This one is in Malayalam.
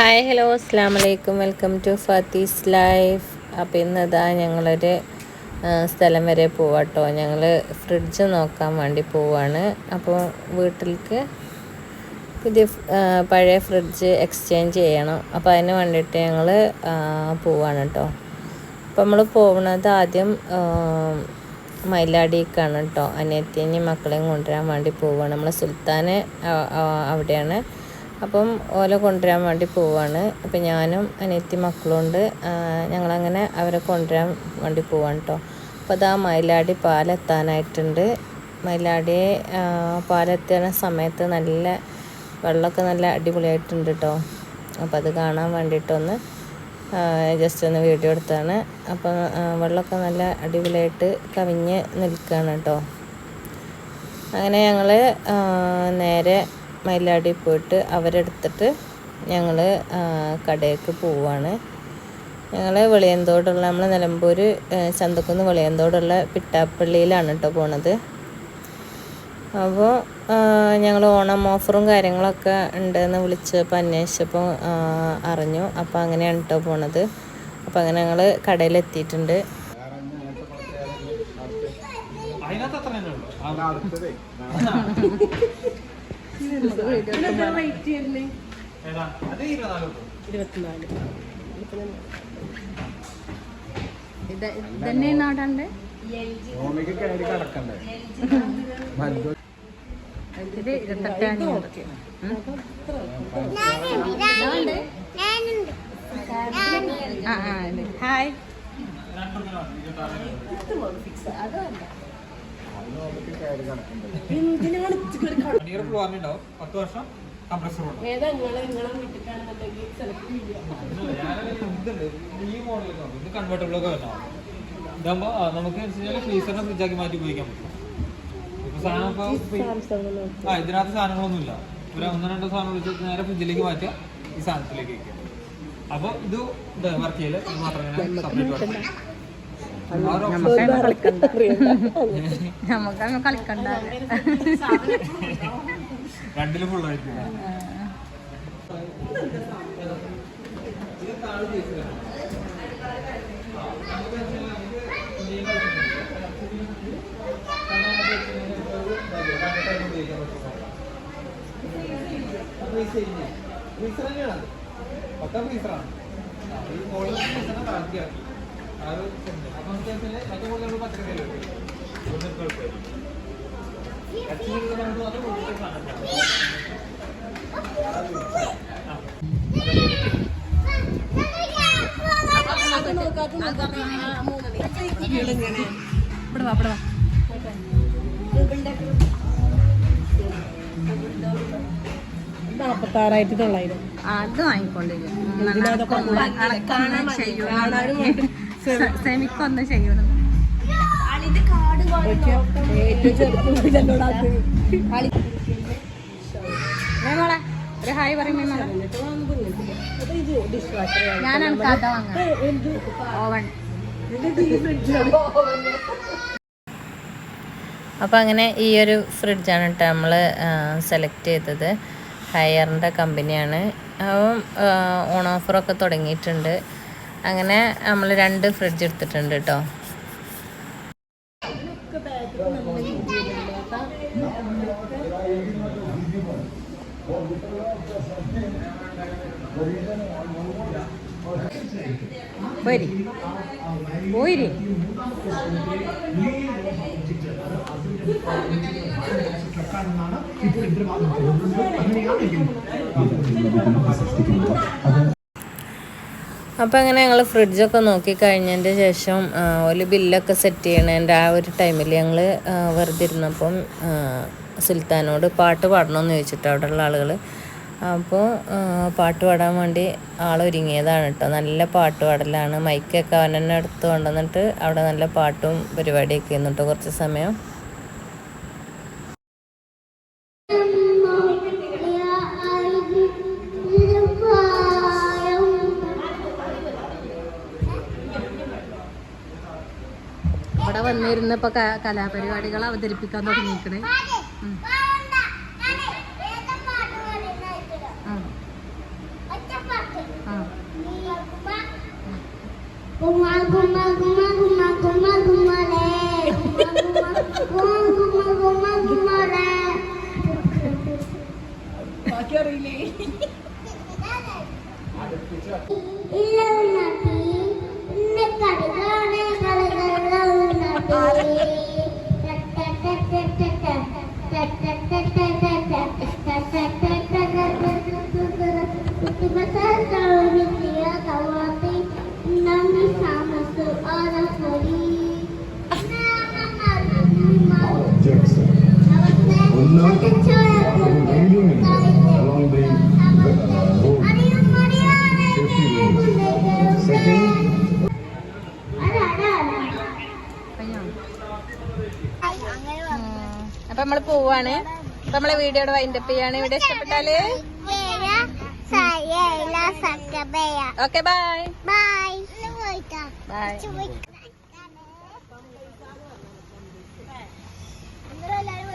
ഹായ് ഹലോ അസ്സാം വലൈക്കും വെൽക്കം ടു ഫാത്തീസ് ലൈഫ് അപ്പോൾ ഇന്നതാ ഞങ്ങളൊരു സ്ഥലം വരെ പോവാട്ടോ. ഞങ്ങൾ ഫ്രിഡ്ജ് നോക്കാൻ വേണ്ടി പോവാണ്. അപ്പോൾ വീട്ടിലേക്ക് പുതിയ പഴയ ഫ്രിഡ്ജ് എക്സ്ചേഞ്ച് ചെയ്യണം. അപ്പോൾ അതിന് വേണ്ടിയിട്ട് ഞങ്ങൾ പോവാണ് കേട്ടോ അപ്പോൾ നമ്മൾ പോകുന്നത് ആദ്യം മൈലാടിക്കാണ് കേട്ടോ അനിയത്തിനെയും മക്കളെയും കൊണ്ടുവരാൻ വേണ്ടി പോവുകയാണ് നമ്മൾ ആ- അവിടെയാണ്. അപ്പം ഓല കൊണ്ടുവരാൻ വേണ്ടി പോവാണ്. അപ്പം ഞാനും അനിയത്തി മക്കളുണ്ട്. ആ, ഞങ്ങളങ്ങനെ അവരെ കൊണ്ടുവരാൻ വേണ്ടി പോവാണ് കേട്ടോ അപ്പോൾ അതാ മയിലാടി പാലെത്താനായിട്ടുണ്ട്. മയിലാടി ആ, പാലെത്തുന്ന സമയത്ത് നല്ല വെള്ളമൊക്കെ നല്ല അടിപൊളിയായിട്ടുണ്ട് കേട്ടോ അപ്പോൾ അത് കാണാൻ വേണ്ടിയിട്ടൊന്ന് ജസ്റ്റ് ഒന്ന് വീഡിയോ എടുത്താണ്. അപ്പം ആ, വെള്ളമൊക്കെ നല്ല അടിപൊളിയായിട്ട് കവിഞ്ഞ് നിൽക്കുകയാണ് കേട്ടോ അങ്ങനെ ഞങ്ങൾ നേരെ മയിലാടി പോയിട്ട് അവരെടുത്തിട്ട് ഞങ്ങൾ കടയിലേക്ക് പോവുകയാണ് ഞങ്ങൾ വെളിയന്തോടുള്ള നമ്മൾ നിലമ്പൂർ ചന്തക്കുന്ന് വെളിയന്തോടുള്ള പിട്ടാപ്പള്ളിയിലാണ് കേട്ടോ പോണത്. അപ്പോൾ ഞങ്ങൾ ഓണം ഓഫറും കാര്യങ്ങളൊക്കെ ഉണ്ടെന്ന് വിളിച്ചപ്പോൾ അന്വേഷിച്ചപ്പോൾ അറിഞ്ഞു. അപ്പോൾ അങ്ങനെയാണ് കേട്ടോ പോണത്. അപ്പോൾ അങ്ങനെ ഞങ്ങൾ കടയിലെത്തിയിട്ടുണ്ട്. അതിനകത്ത് അത്ര ഇരുപത്തിനാല് ഇതന്നെ നാടാണ്ട്? ഇത് ഇരുപത്തെട്ട് അഞ്ഞൂറ് ആ ആ ഇത്. ഹായ് ഭൂമിക്ക് ഉണ്ടാവും പത്ത് വർഷം കംപ്രസർ ഈ മോഡലൊക്കെ. ഇത് വരണം ഇതാകുമ്പോ നമുക്ക് ഫ്രീസറിനെ ഫ്രിഡ്ജാക്കി മാറ്റി ഉപയോഗിക്കാൻ പറ്റും. ആ ഇതിനകത്ത് സാധനങ്ങളൊന്നുമില്ല. ഒരു ഒന്ന് രണ്ടോ സാധനം വിളിച്ച് നേരെ ഫ്രിഡ്ജിലേക്ക് മാറ്റുക ഈ സാധനത്തിലേക്ക് വയ്ക്കുക അപ്പൊ ഇത് വർക്ക് ചെയ്യൽ. ഇത് മാത്രം ഇങ്ങനെ സെപ്പറേറ്റ് വർക്ക് നമുക്കങ്ങ് കളിക്കണ്ട. നമുക്കങ്ങ് കളിക്കണ്ട രണ്ടിലും ഫുള്ളായിരിക്കും പത്താം ഫ്രീസറാണ് ഈ മോളിൽ താഴ്ത്തിയാക്കി ഇവിടെ വാ ഇവിടെ വാ നാപ്പത്താറായിരത്തി തൊള്ളായിരം അത് വാങ്ങിക്കൊണ്ടിരിക്കും സെമിക്കൊന്ന് ചെയ്യണം ഏറ്റവും ചെറുപ്പം എന്നോടാക്ക് മോളെ ഒരു ഹായ് പറയുമ്പോ ഞാനാണ് കഥ വാങ്ങാൻ ഓവൺ അപ്പോൾ അങ്ങനെ ഈ ഒരു ഫ്രിഡ്ജാണ് കേട്ടോ നമ്മൾ സെലക്ട് ചെയ്തത്. ഹയറിന്റെ കമ്പനിയാണ് അപ്പം ഓൺ ഓഫറൊക്കെ തുടങ്ങിയിട്ടുണ്ട്. അങ്ങനെ നമ്മൾ രണ്ട് ഫ്രിഡ്ജ് എടുത്തിട്ടുണ്ട് കേട്ടോ ഇപ്പോൾ ഇത്ര മാത്രം പോയിരി അപ്പോൾ അങ്ങനെ ഞങ്ങൾ ഫ്രിഡ്ജൊക്കെ നോക്കി കഴിഞ്ഞതിന്റെ ശേഷം ഒരു ബില്ലൊക്കെ സെറ്റ് ചെയ്യണതിന്റെ ആ ഒരു ടൈമിൽ ഞങ്ങൾ വെറുതെ ഇരുന്നപ്പം സുൽത്താനോട് പാട്ട് പാടണമെന്ന് ചോദിച്ചിട്ട് അവിടെയുള്ള ആളുകൾ അപ്പോൾ പാട്ട് പാടാൻ വേണ്ടി ആളൊരുങ്ങിയതാണ് കേട്ടോ നല്ല പാട്ട് പാടലാണ്. മൈക്കൊക്കെ അവൻ തന്നെ എടുത്ത് കൊണ്ടുവന്നിട്ട് അവിടെ നല്ല പാട്ടും പരിപാടിയൊക്കെ ആയിരുന്നു കേട്ടോ കുറച്ച് സമയം. വന്നിരുന്ന ഇപ്പൊ കലാപരിപാടികൾ അവതരിപ്പിക്കാൻ തുടങ്ങിയിരിക്കണേ കുമാർ അറിയില്ലേ അപ്പൊ നമ്മൾ പോവാണ്. അപ്പൊ നമ്മളെ വീഡിയോയുടെ വൈൻഡപ്പ് ചെയ്യാണ്. ഇവിടെ ഇഷ്ടപ്പെട്ടാൽ? ഓക്കെ ബൈ ബൈ ബൈ എല്ലാവരും